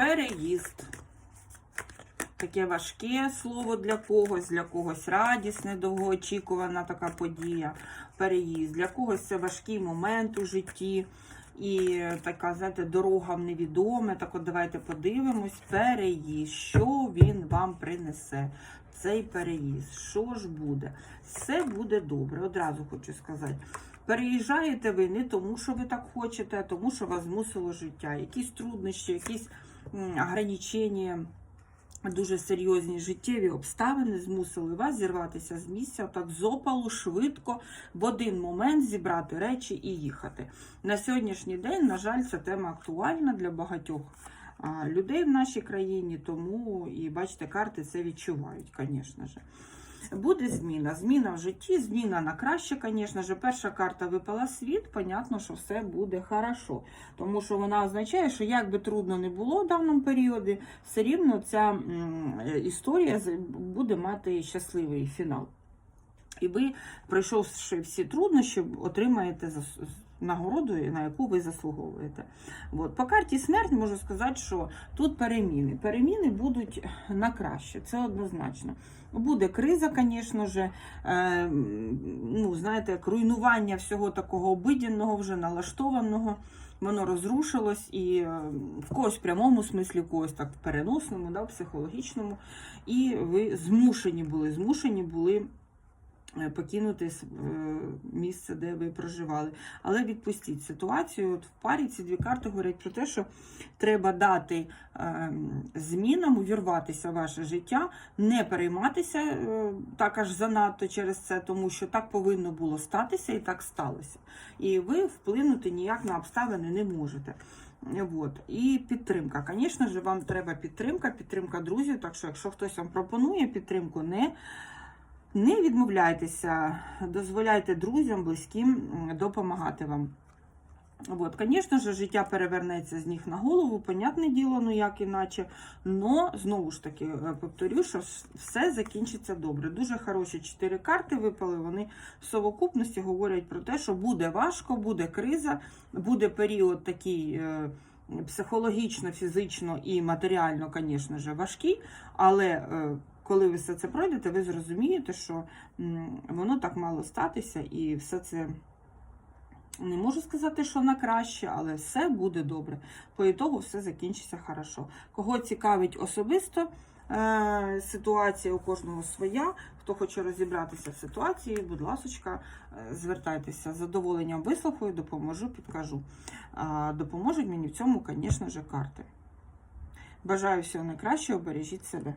переїзд. Таке важке слово для когось, для когось радісне, довгоочікувана така подія, переїзд. Для когось це важкий момент у житті. І така, знаєте, дорога в невідоме. Так от давайте подивимось. Переїзд. Що він вам принесе? Цей переїзд. Що ж буде? Все буде добре. Одразу хочу сказати. Переїжджаєте ви не тому, що ви так хочете, а тому, що вас змусило життя. Якісь труднощі, якісь ограничення дуже серйозні життєві обставини змусили вас зірватися з місця так з опалу, швидко, в один момент зібрати речі і їхати. На сьогоднішній день, на жаль, ця тема актуальна для багатьох людей в нашій країні, тому і бачите, карти це відчувають, звісно ж. Буде зміна. Зміна в житті, зміна на краще, звісно ж. Перша карта випала світ, понятно, що все буде хорошо. Тому що вона означає, що як би трудно не було в даному періоді, все рівно ця історія буде мати щасливий фінал. І ви, пройшовши всі труднощі, отримаєте нагороду, на яку ви заслуговуєте. От. По карті смерть можу сказати, що тут переміни. Переміни будуть на краще, це однозначно. Буде криза, звісно ж, е, ну, знаєте, як руйнування всього такого обиденного, вже налаштованого. Воно розрушилось і е, в когось в прямому смислі, в когось так в переносному, да, психологічному. І ви змушені були, змушені були е, покинути с- е, місце, де ви проживали. Але відпустіть ситуацію. От в парі ці дві карти говорять про те, що треба дати е, змінам увірватися в ваше життя, не перейматися е, так аж занадто через це, тому що так повинно було статися і так сталося. І ви вплинути ніяк на обставини не можете. Вот. І підтримка. Звісно ж, вам треба підтримка, підтримка друзів. Так що, якщо хтось вам пропонує підтримку, не, не відмовляйтеся, дозволяйте друзям, близьким допомагати вам. От, звісно ж, життя перевернеться з ніг на голову, понятне діло, ну як іначе. Но знову ж таки е, повторю, що все закінчиться добре. Дуже хороші чотири карти випали. Вони в совокупності говорять про те, що буде важко, буде криза, буде період такий. е, Психологічно, фізично і матеріально, звісно ж, важкий, але е, коли ви все це пройдете, ви зрозумієте, що воно так мало статися, і все це не можу сказати, що на краще, але все буде добре. По ітогу все закінчиться хорошо. Кого цікавить особисто е, ситуація, у кожного своя. Хто хоче розібратися в ситуації, будь ласка, звертайтеся з задоволенням вислухаю, допоможу, підкажу. Допоможуть мені в цьому, звісно ж, карти. Бажаю всього найкращого, бережіть себе.